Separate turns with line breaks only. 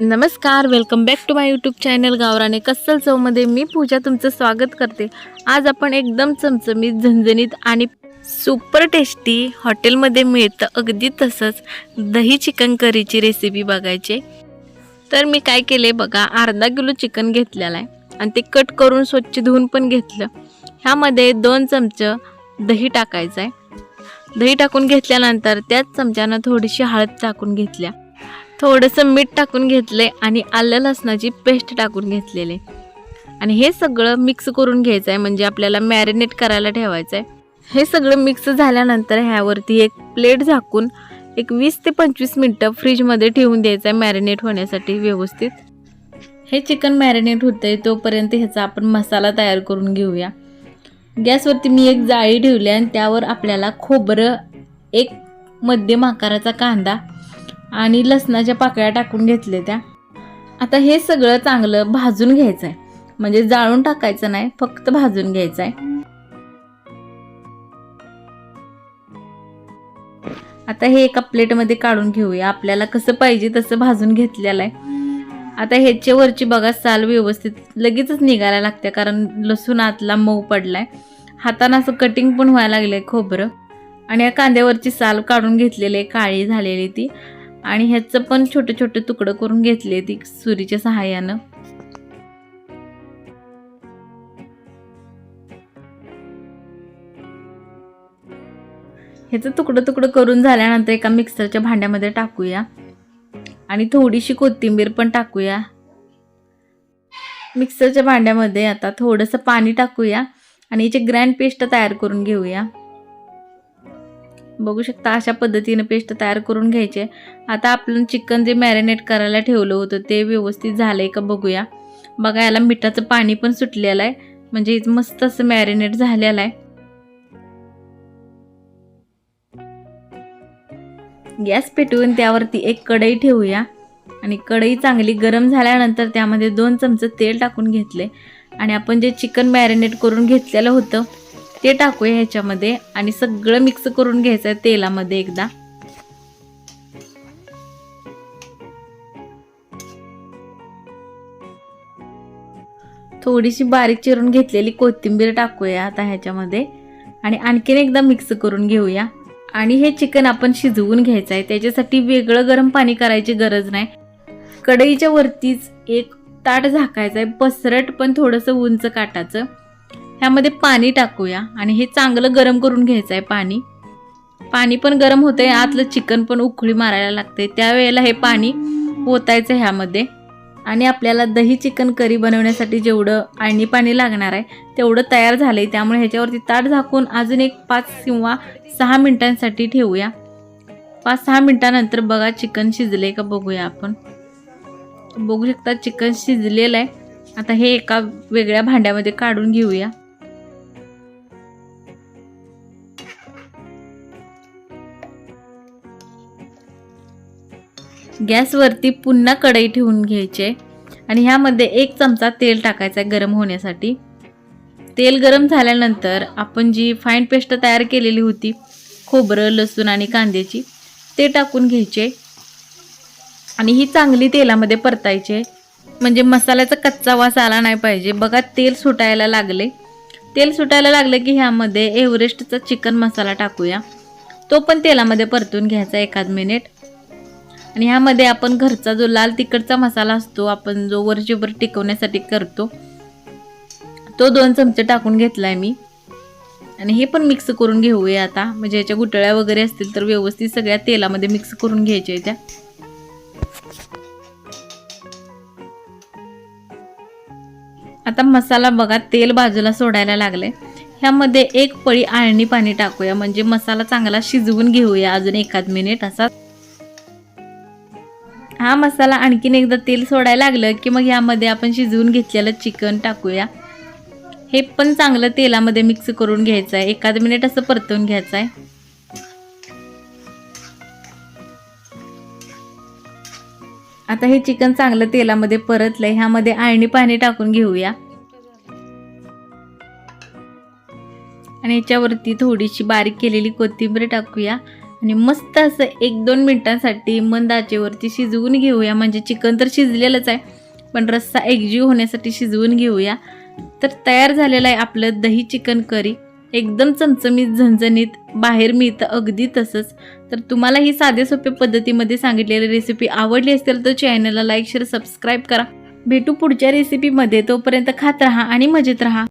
नमस्कार welcome back to my YouTube channel गावराने कस्सल चवमध्ये मी पूजा तुमचं स्वागत करते. आज आपण एकदम चमचमीत झणझणीत आणि सुपर टेस्टी हॉटेलमध्ये मिळतं अगदी तसंच दही चिकन करीची रेसिपी बघायची. तर मी काय केले बघा अर्धा किलो चिकन घेतलेलं आहे आणि ते कट करून स्वच्छ धुवून पण घेतलं. ह्यामध्ये दोन चमचं दही टाकायचं आहे. दही टाकून घेतल्यानंतर त्याच चमच्यानं थोडीशी हळद टाकून घेतल्या. थोडंसं मीठ टाकून घेतले आणि आलं लसणाची पेस्ट टाकून घेतलेले. आणि हे सगळं मिक्स करून घ्यायचं आहे म्हणजे आपल्याला मॅरिनेट करायला ठेवायचं आहे हे सगळं मिक्स झाल्यानंतर ह्यावरती एक प्लेट झाकून एक वीस ते पंचवीस मिनटं फ्रीजमध्ये ठेवून द्यायचं आहे मॅरिनेट होण्यासाठी व्यवस्थित. हे चिकन मॅरिनेट होतं आहे तोपर्यंत ह्याचा आपण मसाला तयार करून घेऊया. गॅसवरती मी एक जाळी ठेवली आणि त्यावर आपल्याला खोबरं एक मध्यम आकाराचा कांदा आणि लसणाच्या पाकळ्या टाकून घेतले त्या. आता हे सगळं चांगलं भाजून घ्यायचं आहे म्हणजे जाळून टाकायचं नाही फक्त भाजून घ्यायचं आहे आता हे एका प्लेटमध्ये काढून घेऊया. आपल्याला कसं पाहिजे तसं भाजून घेतलेलं आहे. आता ह्याच्या वरची बघा साल व्यवस्थित लगेचच निघायला लागते कारण लसूण आतला मऊ पडलाय. हातानं असं कटिंग पण व्हायला लागलंय खोबरं. आणि या कांद्यावरची साल काढून घेतलेली आहे काळी झालेली ती. आणि ह्याचं पण छोटे छोटे तुकडं करून घेतले ती सुरीच्या सहाय्यानं. ह्याचं तुकडं तुकडं करून झाल्यानंतर एका मिक्सरच्या भांड्यामध्ये टाकूया. आणि थोडीशी कोथिंबीर पण टाकूया. मिक्सरच्या भांड्यामध्ये आता थोडंसं पाणी टाकूया आणि याची ग्रँड पेस्ट तयार करून घेऊया. बघू शकता अशा पद्धतीनं पेस्ट तयार करून घ्यायचे. आता आपण चिकन जे मॅरिनेट करायला ठेवलं होतं ते व्यवस्थित झालं आहे का बघूया. बघा याला मिठाचं पाणी पण सुटलेलं आहे. म्हणजे मस्त असं मॅरिनेट झालेलं आहे. गॅस पेटवून त्यावरती एक कढई ठेवूया. आणि कढई चांगली गरम झाल्यानंतर त्यामध्ये दोन चमचे तेल टाकून घेतले. आणि आपण जे चिकन मॅरिनेट करून घेतलेलं होतं ते टाकूया ह्याच्यामध्ये आणि सगळं मिक्स करून घ्यायचं आहे तेलामध्ये एकदा. थोडीशी बारीक चिरून घेतलेली कोथिंबीर टाकूया आता ह्याच्यामध्ये आणि आणखीन एकदा मिक्स करून घेऊया. आणि हे चिकन आपण शिजवून घ्यायचं आहे त्याच्यासाठी वेगळं गरम पाणी करायची गरज नाही. कढईच्या वरतीच एक ताट झाकायचं आहे पसरट पण थोडंसं उंच काटाचं. ह्यामध्ये पाणी टाकूया आणि हे चांगलं गरम करून घ्यायचं आहे पाणी. पाणी पण गरम होतंय आतलं चिकन पण उकळी मारायला लागते त्यावेळेला हे पाणी ओतायचं ह्यामध्ये. आणि आपल्याला दही चिकन करी बनवण्यासाठी जेवढं आणि पाणी लागणार आहे तेवढं तयार झालं आहे त्यामुळे ह्याच्यावरती ताट झाकून अजून एक पाच किंवा सहा मिनिटांसाठी ठेवूया. पाच सहा मिनिटानंतर बघा चिकन शिजले का बघूया आपण. बघू शकता चिकन शिजलेलं आहे. आता हे एका वेगळ्या भांड्यामध्ये काढून घेऊया. गॅसवरती पुन्हा कढई ठेवून घ्यायचे. आणि ह्यामध्ये एक चमचा तेल टाकायचा आहे गरम होण्यासाठी. तेल गरम झाल्यानंतर आपण जी फाईन पेस्ट तयार केलेली होती खोबरं लसूण आणि कांद्याची ते टाकून घ्यायचे. आणि ही चांगली तेलामध्ये परतायचे. म्हणजे मसाल्याचा कच्चा वास आला नाही पाहिजे. बघा तेल सुटायला लागले. तेल सुटायला लागले की ह्यामध्ये एव्हरेस्टचा चिकन मसाला टाकूया. तो पण तेलामध्ये परतून घ्यायचा एखाद मिनिट. आणि ह्यामध्ये आपण घरचा जो लाल तिखटचा मसाला असतो आपण जो वर्षभर टिकवण्यासाठी करतो तो दोन चमचे टाकून घेतलाय मी. आणि हे पण मिक्स करून घेऊया आता. म्हणजे याच्या गुटळ्या वगैरे असतील तर व्यवस्थित सगळ्या तेलामध्ये मिक्स करून घ्यायच्या त्या. आता मसाला बघा तेल बाजूला सोडायला लागले ह्यामध्ये एक पळी आळणी पाणी टाकूया. म्हणजे मसाला चांगला शिजवून घेऊया अजून एखाद मिनिट असा. हा मसाला आणखीन एकदा तेल सोडायला लागलं की मग ह्यामध्ये आपण शिजवून घेतलेलं चिकन टाकूया. हे पण चांगलं तेलामध्ये मिक्स करून घ्यायचं आहे. एखाद मिनिट असं परतवून घ्यायचं आहे. आता हे चिकन चांगलं तेलामध्ये परतलंय. ह्यामध्ये आळणी पाणी टाकून घेऊया. आणि याच्यावरती थोडीशी बारीक केलेली कोथिंबीर टाकूया. आणि मस्त असं एक दोन मिनटांसाठी मंद आचेवरती शिजवून घेऊया. म्हणजे चिकन तर शिजलेलंच आहे पण रस्सा एकजीव होण्यासाठी शिजवून घेऊया. तर तयार झालेलं आहे आपलं दही चिकन करी. एकदम चमचमीत झणझणीत बाहेर मिळतं अगदी तसंच. तर तुम्हाला ही साध्या सोप्या पद्धतीमध्ये सांगितलेली रेसिपी आवडली असेल तर चॅनलला लाईक शेअर सबस्क्राईब करा. भेटू पुढच्या रेसिपीमध्ये तोपर्यंत खात राहा आणि मजेत राहा.